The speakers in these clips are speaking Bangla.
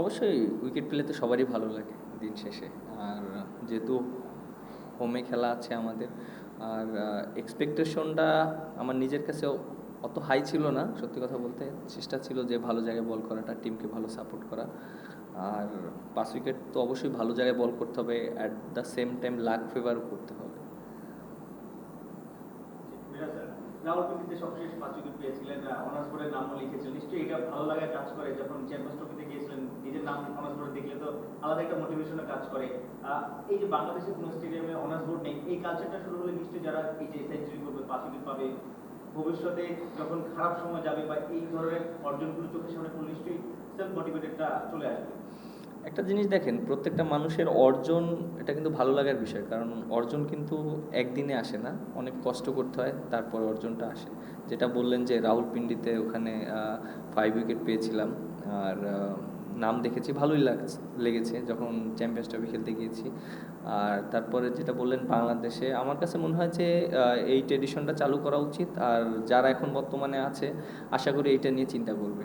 অবশ্যই উইকেট পেলে তো সবারই ভালো লাগে দিন শেষে। আর যেহেতু হোমে খেলা আছে আমাদের আর এক্সপেকটেশনটা আমার নিজের কাছে অত হাই ছিল না সত্যি কথা বলতে চেষ্টা ছিল যে ভালো জায়গায় বল করাটা টিমকে ভালো সাপোর্ট করা। আর পাঁচ উইকেট তো অবশ্যই ভালো জায়গায় বল করতে হবে at the same time luck ফেভারও করতে হবে। রাওয়ালপিন্ডিতে সবশেষ পাঁচ উইকেট পেয়েছিলেন অনার্স বোর্ডের নিশ্চয়ই এটা ভালো লাগায় কাজ করে যখন চ্যাম্পিয়ন্স ট্রফিতে গিয়েছিলেন, নিজের নাম অনার্স বোর্ডে দেখলে তো আলাদা একটা কাজ করে। এই যে বাংলাদেশের কোনো স্টেডিয়ামে অনার্স বোর্ড নেই, এই কালচারটা শুরু হলে নিশ্চয়ই যারা এই যে সেঞ্চুরি করবে, পাঁচ উইকেট পাবে, ভবিষ্যতে যখন খারাপ সময় যাবে বা এই ধরনের অর্জনগুলো চোখের সামনে নিশ্চয়ই সেলফ মোটিভেটেডটা চলে আসবে। একটা জিনিস দেখেন, প্রত্যেকটা মানুষের অর্জন, এটা কিন্তু ভালো লাগার বিষয়। কারণ অর্জন কিন্তু একদিনে আসে না, অনেক কষ্ট করতে হয়, তারপর অর্জনটা আসে। যেটা বললেন যে রাহুল পিন্ডিতে ওখানে ফাইভ উইকেট পেয়েছিলাম, আর নাম দেখেছি, ভালোই লাগছে, লেগেছে, যখন চ্যাম্পিয়ন্স ট্রফি খেলতে গিয়েছি। আর তারপরে যেটা বললেন বাংলাদেশে, আমার কাছে মনে হয় যে এই ট্রেডিশনটা চালু করা উচিত, আর যারা এখন বর্তমানে আছে, আশা করি এইটা নিয়ে চিন্তা করবে।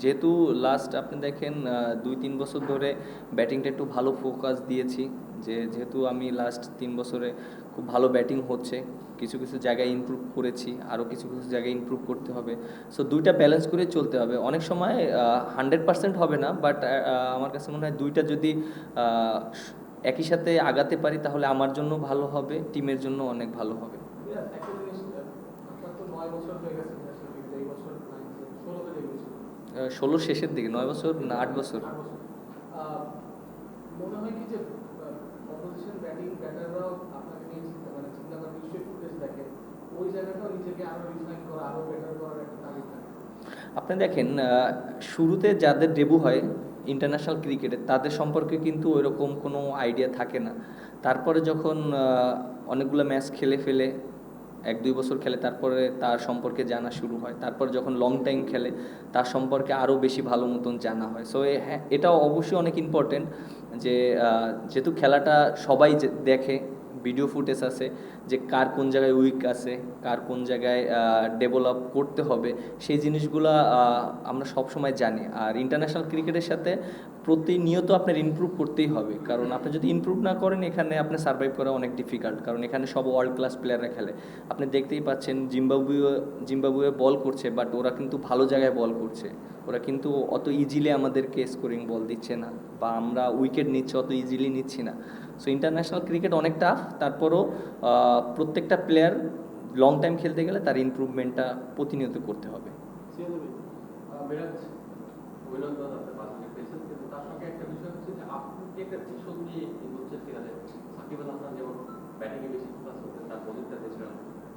যেহেতু লাস্ট আপনি দেখেন দুই, তিন বছর ধরে ব্যাটিংটা একটু ভালো ফোকাস দিয়েছি। যে, যেহেতু আমি লাস্ট তিন বছরে খুব ভালো ব্যাটিং হচ্ছে, কিছু কিছু জায়গায় ইমপ্রুভ করেছি আরও কিছু কিছু জায়গায় ইমপ্রুভ করতে হবে। সো দুইটা ব্যালেন্স করে চলতে হবে। অনেক সময় হান্ড্রেড পার্সেন্ট হবে না বাট আমার কাছে মনে হয় দুইটা যদি একই সাথে আগাতে পারি, তাহলে আমার জন্য ভালো হবে, টিমের জন্য অনেক ভালো হবে। বছর হয়ে গেছে ন্যাশনাল ক্রিকেটে, এই বছর nine, ষোলোতে debut ছিল। ষোলো শেষের দিকে নয় বছর না আট বছর? মনে হয় কি যে অপোজিশন ব্যাটিং ব্যাটাররাও আপনাকে নিয়ে চিন্তা চিন্তা করে নিশ্চয়ই ফুটেজ দেখে। ওই জায়গাটাও নিজেকে আরও রিফাইন করা আরও বেটার করার একটা তাগিদ থাকে। আপনি দেখেন শুরুতে যাদের ডেবু হয় ইন্টারন্যাশনাল ক্রিকেটে তাদের সম্পর্কে কিন্তু ওইরকম কোনো আইডিয়া থাকে না। তারপরে যখন অনেকগুলো ম্যাচ খেলে ফেলে এক দুই বছর খেলে, তারপরে তার সম্পর্কে জানা শুরু হয়। তারপর যখন লং টাইম খেলে, তার সম্পর্কে আরও বেশি ভালো মতন জানা হয়। সো হ্যাঁ এটাও অবশ্যই অনেক ইম্পর্টেন্ট যে যেহেতু খেলাটা সবাই দেখে ভিডিও ফুটেজ আছে যে কার কোন জায়গায় উইক আছে, কার কোন জায়গায় ডেভেলপ করতে হবে, সেই জিনিসগুলো আমরা সব সময় জানি। আর ইন্টারন্যাশনাল ক্রিকেটের সাথে প্রতিনিয়ত আপনার ইমপ্রুভ করতেই হবে। কারণ আপনি যদি ইমপ্রুভ না করেন, এখানে আপনি সার্ভাইভ করা অনেক ডিফিকাল্ট কারণ এখানে সব ওয়ার্ল্ড ক্লাস প্লেয়াররা খেলে। আপনি দেখতেই পাচ্ছেন, জিম্বাবুয়ে জিম্বাবুয়ে বল করছে বাট ওরা কিন্তু ভালো জায়গায় বল করছে। ওরা কিন্তু অত ইজিলি আমাদেরকে স্কোরিং বল দিচ্ছে না বা আমরা উইকেট নিচ্ছি অত ইজিলি নিচ্ছি না সো ইন্টারন্যাশনাল ক্রিকেট অনেক টাফ তারপরও প্রত্যেকটা প্লেয়ার লং টাইম খেলতে গেলে তার ইমপ্রুভমেন্টটা প্রতিনিয়ত করতে হবে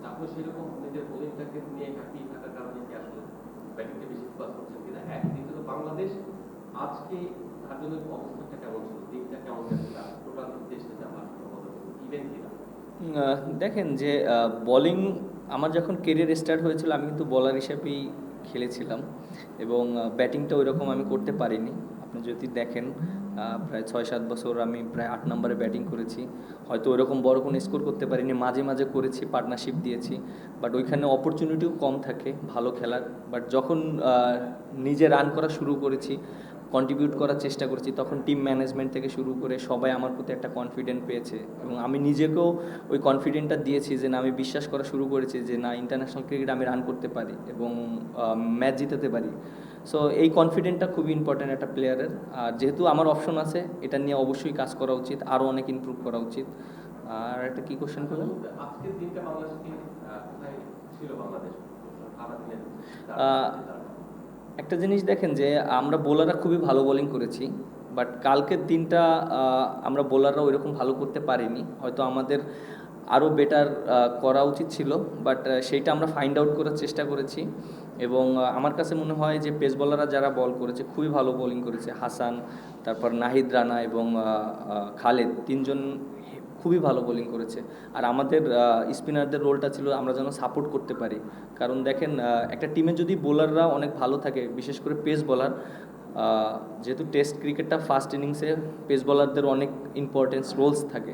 আপনি সেরকম নিজের বোলিংটাকে নিয়ে ঘাটিয়ে থাকার কারণে কি আসলে ব্যাটিংটা বেশি ফোকাস করছেন কিনা বাংলাদেশ, আজকে তার জন্য অবস্থানটা কেমন ছিল? দিকটা কেমন টোটাল ইভেন কিনা? দেখেন যে বোলিং আমার যখন কেরিয়ার স্টার্ট হয়েছিল, আমি কিন্তু বলার হিসেবেই খেলেছিলাম এবং ব্যাটিংটা ওই রকম আমি করতে পারিনি। আপনি যদি দেখেন প্রায় ছয় সাত বছর আমি প্রায় আট নম্বরে ব্যাটিং করেছি। হয়তো ওরকম বড় কোনো স্কোর করতে পারিনি, মাঝে মাঝে করেছি পার্টনারশিপ দিয়েছি। বাট ওইখানে অপরচুনিটিও কম থাকে, ভালো খেলার। বাট যখন নিজে রান করা শুরু করেছি কন্ট্রিবিউট করার চেষ্টা করেছি তখন টিম ম্যানেজমেন্ট থেকে শুরু করে সবাই আমার প্রতি একটা কনফিডেন্ট পেয়েছে এবং আমি নিজেকেও ওই কনফিডেন্টটা দিয়েছি যে না আমি বিশ্বাস করা শুরু করেছি যে না ইন্টারন্যাশনাল ক্রিকেট আমি রান করতে পারি এবং ম্যাচ জিতাতে পারি। সো এই কনফিডেন্টটা খুবই ইম্পর্ট্যান্ট একটা প্লেয়ারের আর যেহেতু আমার অপশন আছে এটা নিয়ে অবশ্যই কাজ করা উচিত আরও অনেক ইমপ্রুভ করা উচিত। আর একটা কী কোশ্চেন করলেন? আজকের দিনটা বাংলাদেশ ছিল বাংলাদেশ? একটা জিনিস দেখেন যে আমরা বোলাররা খুবই ভালো বোলিং করেছি বাট কালকের দিনটা আমরা বোলাররা ওইরকম ভালো করতে পারিনি। হয়তো আমাদের আরও বেটার করা উচিত ছিল বাট সেইটা আমরা ফাইন্ড আউট করার চেষ্টা করেছি। এবং আমার কাছে মনে হয় যে পেস বলাররা যারা বল করেছে, খুবই ভালো বোলিং করেছে। হাসান, তারপর নাহিদ রানা এবং খালেদ, তিনজন খুবই ভালো বোলিং করেছে। আর আমাদের স্পিনারদের রোলটা ছিল আমরা যেন সাপোর্ট করতে পারি। কারণ দেখেন একটা টিমে যদি বোলাররা অনেক ভালো থাকে বিশেষ করে পেস বোলার যেহেতু টেস্ট ক্রিকেটটা ফার্স্ট ইনিংসে পেস বোলারদের অনেক ইম্পর্টেন্স রোলস থাকে।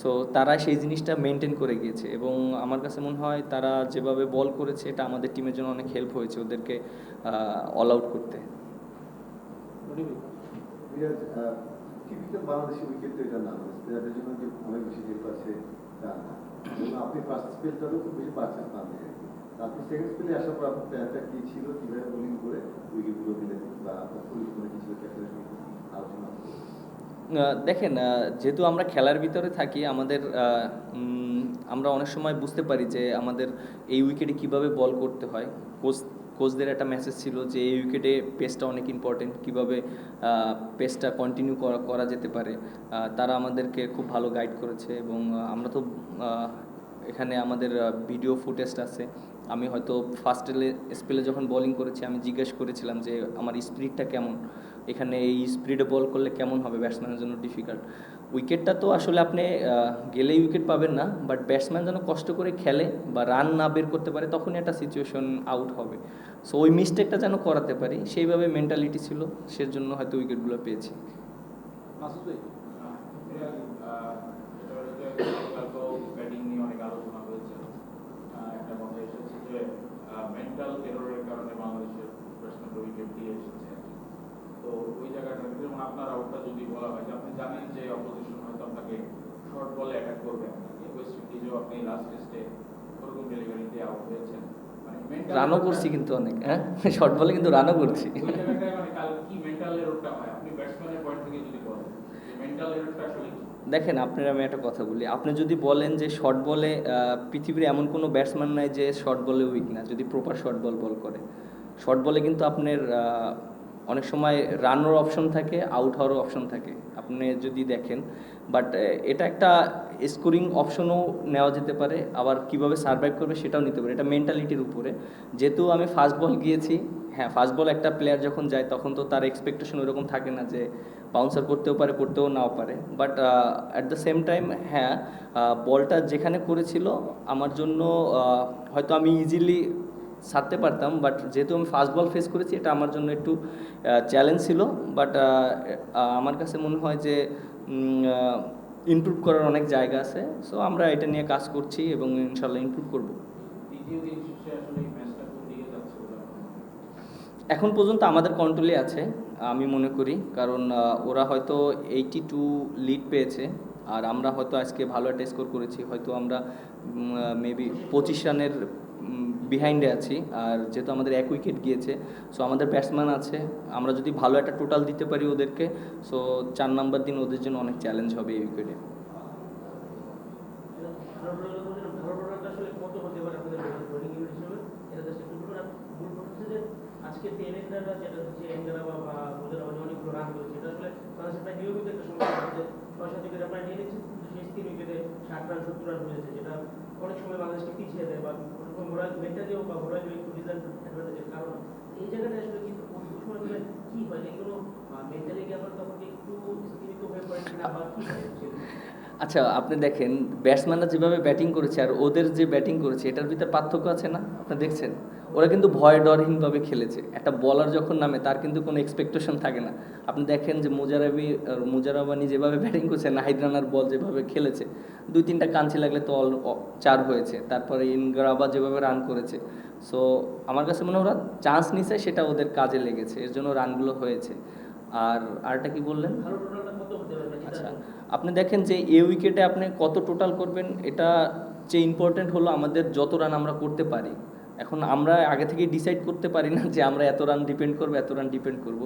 সো তারা সেই জিনিসটা মেনটেন করে গিয়েছে এবং আমার কাছে মনে হয় তারা যেভাবে বল করেছে এটা আমাদের টিমের জন্য অনেক হেল্প হয়েছে ওদেরকে অল আউট করতে। টিপিক্যাল বাংলাদেশি উইকেট এটা না মানে জন্য যে অনেক বেশি হেল্প আছে তা না। এবং আপনি ফার্স্ট স্পেলটারও খুব বেশি পাচ্ছেন না আপনি। সেকেন্ড স্পেলে আসার পর আপনার প্ল্যানটা কি ছিল, কীভাবে বোলিং করে উইকেটগুলো দিলেন, বা আপনার পরিকল্পনা কি ছিল, ক্যাপ্টেনের আলোচনা দেখেন যেহেতু আমরা খেলার ভিতরে থাকি, আমাদের আমরা অনেক সময় বুঝতে পারি যে আমাদের এই উইকেটে কীভাবে বল করতে হয়। কোচ কোচদের একটা মেসেজ ছিল যে এই উইকেটে পেসটা অনেক ইম্পর্টেন্ট কীভাবে পেসটা কন্টিনিউ করা করা যেতে পারে। তারা আমাদেরকে খুব ভালো গাইড করেছে এবং আমরা তো এখানে আমাদের ভিডিও ফুটেজটা আছে। আমি হয়তো ফার্স্ট স্পেলে যখন বলিং করেছি, আমি জিজ্ঞেস করেছিলাম যে, আমার স্পিডটা কেমন? এখানে এই স্পিডে বল করলে কেমন হবে ব্যাটসম্যানের জন্য ডিফিকাল্ট উইকেটটা তো আসলে আপনি গেলেই উইকেট পাবেন না বাট ব্যাটসম্যান যেন কষ্ট করে খেলে বা রান না বের করতে পারে, তখনই একটা সিচুয়েশন আউট হবে। সো ওই মিস্টেকটা যেন করাতে পারি, সেইভাবে মেন্টালিটি ছিল, সেজন্য হয়তো উইকেটগুলো পেয়েছি মাসুদ ভাই ব্যাটিং নিয়ে অনেক আলোচনা হয়েছে আহ, একটা কথা এসেছে যে মেন্টাল এররের কারণে বাংলাদেশের ব্যাটসম্যান উইকেট দিয়ে এসেছে তো ওই জায়গাটা যেমন আপনার আউটটা যদি বলা হয় যে আপনি জানেন যে অপোজিশন হয়তো আপনাকে শর্ট বলে অ্যাটাক করবে। আপনাকে ওয়েস্ট ইন্ডিজেও আপনি লাস্ট টেস্টে ওরকম ডেলিভারিতে আউট হয়েছেন। মানে রানও করছি কিন্তু অনেক হ্যাঁ? শর্ট বলে কিন্তু রানও করছি। ওই জায়গাটায় মানে কাল কি মেন্টাল এররটা হয়? আপনি ব্যাটসম্যানের পয়েন্ট থেকে যদি বলেন মেন্টাল এররটা আসলে দেখেন, আপনার আমি একটা কথা বলি। আপনি যদি বলেন যে শর্ট বলে পৃথিবীর এমন কোনো ব্যাটসম্যান নাই যে শর্ট বলে উইক না, যদি প্রপার শর্ট বল বল করে। শর্ট বলে কিন্তু আপনার অনেক সময় রানের অপশন থাকে আউট হওয়ারও অপশন থাকে, আপনি যদি দেখেন। বাট এটা একটা স্কোরিং অপশনও নেওয়া যেতে পারে, আবার কীভাবে সার্ভাইভ করবে সেটাও নিতে পারে। এটা মেন্টালিটির উপরে। যেহেতু আমি ফাস্ট বল গিয়েছি হ্যাঁ ফাস্ট বল একটা প্লেয়ার যখন যায়, তখন তো তার এক্সপেকটেশন ওরকম থাকে না যে বাউন্সার করতেও পারে, করতেও নাও পারে। But at the same time হ্যাঁ বলটা যেখানে করেছিল, আমার জন্য হয়তো আমি ইজিলি ছাড়তে পারতাম বাট যেহেতু আমি ফাস্ট বল ফেস করেছি, এটা আমার জন্য একটু চ্যালেঞ্জ ছিল। বাট আমার কাছে মনে হয় যে ইমপ্রুভ করার অনেক জায়গা আছে। সো আমরা এটা নিয়ে কাজ করছি এবং ইনশাল্লাহ ইমপ্রুভ করব দ্বিতীয় দিন শেষে আসলে এই ম্যাচটা কোন দিকে যাচ্ছে বলে আপনার মনে হয়? এখন পর্যন্ত আমাদের কন্ট্রোলে আছে, আমি মনে করি। কারণ ওরা হয়তো এইটি টু লিড পেয়েছে, আর আমরা হয়তো আজকে ভালো একটা স্কোর করেছি। হয়তো আমরা মেবি পঁচিশ রানের বিহাইন্ডে আছি। আর যেহেতু আমাদের এক উইকেট গিয়েছে সো আমাদের ব্যাটসম্যান আছে। আমরা যদি ভালো একটা টোটাল দিতে পারি ওদেরকে সো চার নাম্বার দিন ওদের জন্য অনেক চ্যালেঞ্জ হবে এই উইকেটে আজকে টেনেন্ডাররা যেটা হচ্ছে এন্ডারাবা বা মুজারাবা অনেকগুলো রান করেছে এটা আসলে বাংলাদেশের প্রায় নিয়মিত একটা সমস্যা যে থেকে সাত নিয়ে নিচ্ছে শেষ তিন উইকেটে ষাট রান, সত্তর রান হয়েছে, যেটা অনেক সময় বাংলাদেশকে পিছিয়ে দেয় বা কোনো মোরাল মেন্টালিও বা মোরাল একটু ডিসঅ্যাডভান্টেজের কারণ, এই জায়গাটা আসলে কিন্তু কি হয় এগুলো মেন্টালি কি তখন একটু স্থিমিত হয়ে পড়ে কিনা বা কি হয় actually? আচ্ছা আপনি দেখেন ব্যাটসম্যানরা যেভাবে ব্যাটিং করেছে আর ওদের যে ব্যাটিং করেছে এটার ভিতরে পার্থক্য আছে না? আপনি দেখছেন? ওরা কিন্তু ভয় ডরহীনভাবে খেলেছে। একটা বলার যখন নামে তার কিন্তু কোনো এক্সপেকটেশন থাকে না। আপনি দেখেন যে মুজারাবি মুজারাবানি যেভাবে ব্যাটিং করছে নাহিদ রানার বল যেভাবে খেলেছে দুই তিনটা কাঞ্চি লাগলে তো অল চার হয়েছে। তারপরে ইনগ্রাবা যেভাবে রান করেছে। সো আমার কাছে মনে হয় ওরা চান্স নিছে সেটা ওদের কাজে লেগেছে। এর জন্য রানগুলো হয়েছে। আর আরটা কি বললেন? আচ্ছা। আপনি দেখেন যে এ উইকেটে আপনি কত টোটাল করবেন, এটা যে ইম্পর্টেন্ট হলো আমাদের যত রান আমরা করতে পারি। এখন আমরা আগে থেকেই ডিসাইড করতে পারি না যে আমরা এত রান ডিপেন্ড করব, এত রান ডিপেন্ড করব।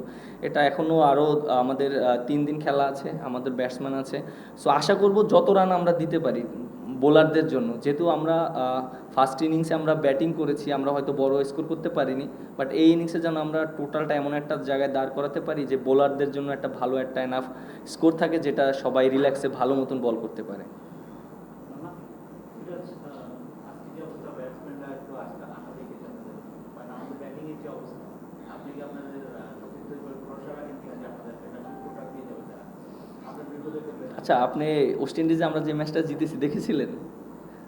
এটা এখনও আরও আমাদের তিন দিন খেলা আছে, আমাদের ব্যাটসম্যান আছে। সো আশা করব যত রান আমরা দিতে পারি বোলারদের জন্য। যেহেতু আমরা ফার্স্ট ইনিংসে আমরা ব্যাটিং করেছি, আমরা হয়তো বড় স্কোর করতে পারিনি বাট এই ইনিংসে যেন আমরা টোটালটা এমন একটা জায়গায় দাঁড় করাতে পারি যে বোলারদের জন্য একটা ভালো একটা এনাফ স্কোর থাকে যেটা সবাই রিল্যাক্সে ভালো মতন বল করতে পারে। আচ্ছা আপনি ওয়েস্ট ইন্ডিজে আমরা যে ম্যাচটা জিতেছি, দেখেছিলেন?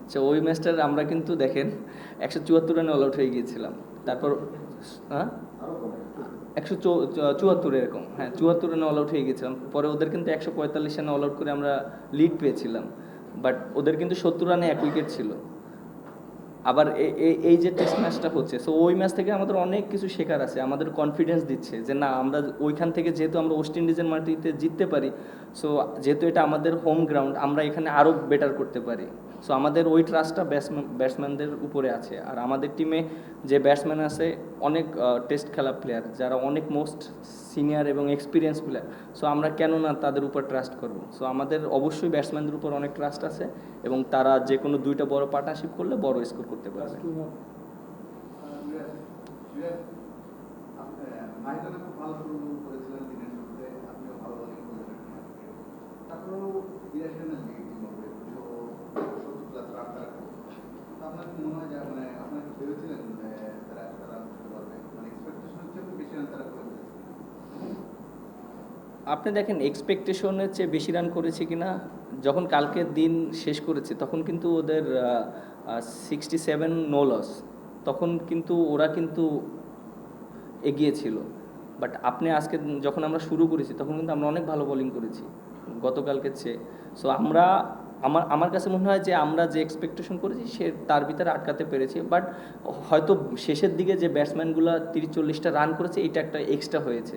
আচ্ছা ওই ম্যাচটার আমরা কিন্তু দেখেন, একশো চুয়াত্তর রানে অল আউট হয়ে গিয়েছিলাম। তারপর হ্যাঁ? একশো চুয়াত্তর এরকম হ্যাঁ চুয়াত্তর রানে অল আউট হয়ে গেছিলাম পরে ওদের কিন্তু একশো পঁয়তাল্লিশ রানে অল আউট করে আমরা লিড পেয়েছিলাম। বাট ওদের কিন্তু সত্তর রানে এক উইকেট ছিল। আবার এই যে টেস্ট ম্যাচটা হচ্ছে সো ওই ম্যাচ থেকে আমাদের অনেক কিছু শেখার আছে, আমাদের কনফিডেন্স দিচ্ছে যে না, আমরা ওইখান থেকে যেহেতু আমরা ওয়েস্ট ইন্ডিজের মাটিতে জিততে পারি সো যেহেতু এটা আমাদের হোম গ্রাউন্ড আমরা এখানে আরও বেটার করতে পারি। সো আমাদের ওই ট্রাস্টটা ব্যাটসম্যান ব্যাটসম্যানদের উপরে আছে। আর আমাদের টিমে যে ব্যাটসম্যান আছে, অনেক টেস্ট খেলা প্লেয়ার যারা অনেক মোস্ট সিনিয়র এবং এক্সপিরিয়েন্স প্লেয়ার সো আমরা কেন না তাদের উপর ট্রাস্ট করব? সো আমাদের অবশ্যই ব্যাটসম্যানদের উপর অনেক ট্রাস্ট আছে এবং তারা যে কোনো দুইটা বড় পার্টনারশিপ করলে বড় স্কোর করতে পারবে মাইদানে খুব ভালো শুরু করেছিলেন দিনের শুরুতে আপনিও ভালো বোলিং করেছেন তারপরেও বিরাশি রানের লিড জিম্বাবুয়ে দুশো সত্তর প্লাস রান তারা করল। তো আপনার কি মনে হয় যে মানে আপনার কি ভেবেছিলেন যে তারা এতটা রান করতে পারবে মানে এক্সপেকটেশন হচ্ছে বেশি রান তারা করে ফেলেছে আপনি দেখেন এক্সপেকটেশনের চেয়ে বেশি রান করেছে কিনা, যখন কালকের দিন শেষ করেছে, তখন কিন্তু ওদের সিক্সটি সেভেন নো লস তখন কিন্তু ওরা কিন্তু এগিয়ে ছিল। বাট আপনি আজকে যখন আমরা শুরু করেছি, তখন কিন্তু আমরা অনেক ভালো বোলিং করেছি, গতকালকের চেয়ে। সো আমরা, আমার আমার কাছে মনে হয় যে আমরা যে এক্সপেকটেশন করেছি, সে তার ভিতরে আটকাতে পেরেছি। বাট হয়তো শেষের দিকে যে ব্যাটসম্যানগুলো তিরিশ চল্লিশটা রান করেছে, এটা একটা এক্সট্রা হয়েছে।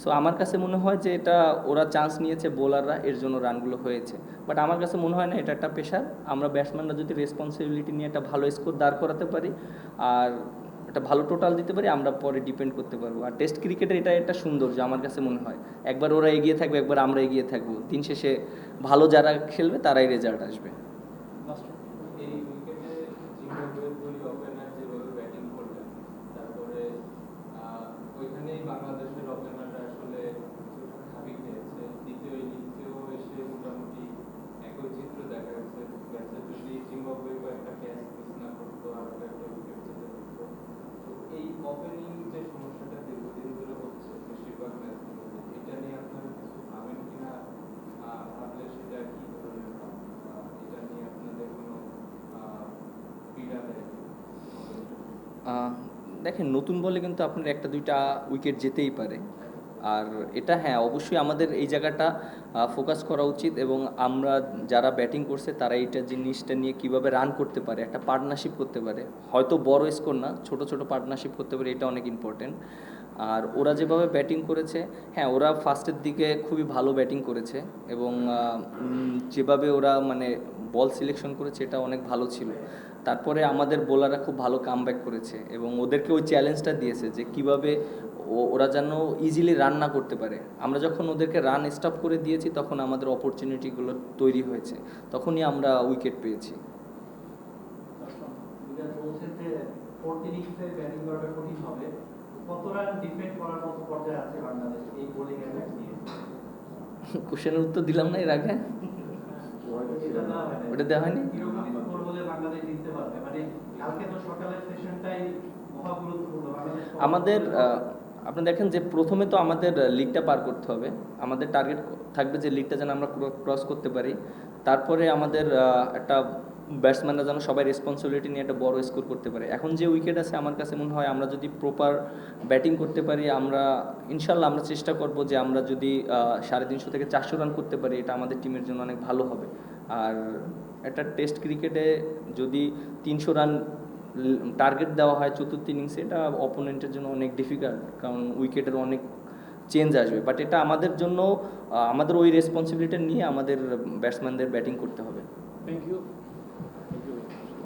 সো আমার কাছে মনে হয় যে এটা ওরা চান্স নিয়েছে বোলাররা এর জন্য রানগুলো হয়েছে। বাট আমার কাছে মনে হয় না, এটা একটা পেশার আমরা ব্যাটসম্যানরা যদি রেসপন্সিবিলিটি নিয়ে একটা ভালো স্কোর দাঁড় করাতে পারি, আর একটা ভালো টোটাল দিতে পারি, আমরা পরে ডিপেন্ড করতে পারব। আর টেস্ট ক্রিকেটের এটা একটা সৌন্দর্য, আমার কাছে মনে হয়। একবার ওরা এগিয়ে থাকবে, একবার আমরা এগিয়ে থাকব। দিন শেষে ভালো যারা খেলবে, তারাই রেজাল্ট আসবে এই উইকেটে জিম্বাবুয়ের দুই ওপেনার যেভাবে ব্যাটিং করলেন তারপরে আহ, ওইখানেই বাংলাদেশের ওপেনাররা আসলে কিছুটা খাবি খেয়েছে দ্বিতীয় ইনিংসেও এসে মোটামুটি একই চিত্র দেখা গেছে গেছে যদি জিম্বাবুয়ে কয়েকটা ক্যাচ মিস না করতো আর একটা উইকেট যেতে পারতো তো এই ওপেনিং যে সমস্যাটা দীর্ঘদিন ধরে হচ্ছে বেশিরভাগ ম্যাচগুলোতে এটা নিয়ে আপনারা কিছু ভাবেন কিনা আহ, ভাবলে সেটা কি ধরনের ভাব? আহ, এটা নিয়ে আপনাদের কোনো আহ, পীড়া দেয় আহ, দেখেন, নতুন বলে কিন্তু আপনার একটা, দুইটা উইকেট যেতেই পারে। আর এটা হ্যাঁ অবশ্যই আমাদের এই জায়গাটা ফোকাস করা উচিত এবং আমরা যারা ব্যাটিং করছে, তারা এইটা জিনিসটা নিয়ে কীভাবে রান করতে পারে, একটা পার্টনারশিপ করতে পারে। হয়তো বড় স্কোর না, ছোট ছোট পার্টনারশিপ করতে পারে, এটা অনেক ইম্পর্টেন্ট আর ওরা যেভাবে ব্যাটিং করেছে হ্যাঁ ওরা ফার্স্টের দিকে খুবই ভালো ব্যাটিং করেছে এবং যেভাবে ওরা মানে বল সিলেকশন করেছে, এটা অনেক ভালো ছিল। তারপরে আমাদের বোলাররা খুব ভালো কামব্যাক করেছে এবং ওদেরকে ওই চ্যালেঞ্জটা দিয়েছে যে কীভাবে ওরা যেন ইজিলি রান না করতে পারে। আমরা যখন ওদেরকে রান স্টপ করে দিয়েছি তখন আমাদের অপরচুনিটিগুলো তৈরি হয়েছে। তখনই আমরা উইকেট পেয়েছি। কোশ্চেনের উত্তর দিলাম না এর আগে। ওটা দেওয়া হয়নি? পারবে। মানে কালকে তো সকালের সেশনটাই মহা গুরুত্বপূর্ণ। আমাদের আপনি দেখেন যে প্রথমে তো আমাদের লিগটা পার করতে হবে। আমাদের টার্গেট থাকবে যে লিগটা যেন আমরা ক্রস করতে পারি। তারপরে আমাদের একটা ব্যাটসম্যানরা যেন সবাই রেসপন্সিবিলিটি নিয়ে একটা বড় স্কোর করতে পারে। এখন যে উইকেট আছে আমার কাছে মনে হয় আমরা যদি প্রপার ব্যাটিং করতে পারি আমরা ইনশাল্লাহ আমরা চেষ্টা করব যে আমরা যদি সাড়ে তিনশো থেকে চারশো রান করতে পারি এটা আমাদের টিমের জন্য অনেক ভালো হবে। আর একটা টেস্ট ক্রিকেটে যদি তিনশো রান টার্গেট দেওয়া হয় চতুর্থ ইনিংসে এটা অপোনেন্টের জন্য অনেক ডিফিকাল্ট কারণ উইকেটের অনেক চেঞ্জ আসবে। বাট এটা আমাদের জন্য আমাদের ওই রেসপন্সিবিলিটি নিয়ে আমাদের ব্যাটসম্যানদের ব্যাটিং করতে হবে। Thank you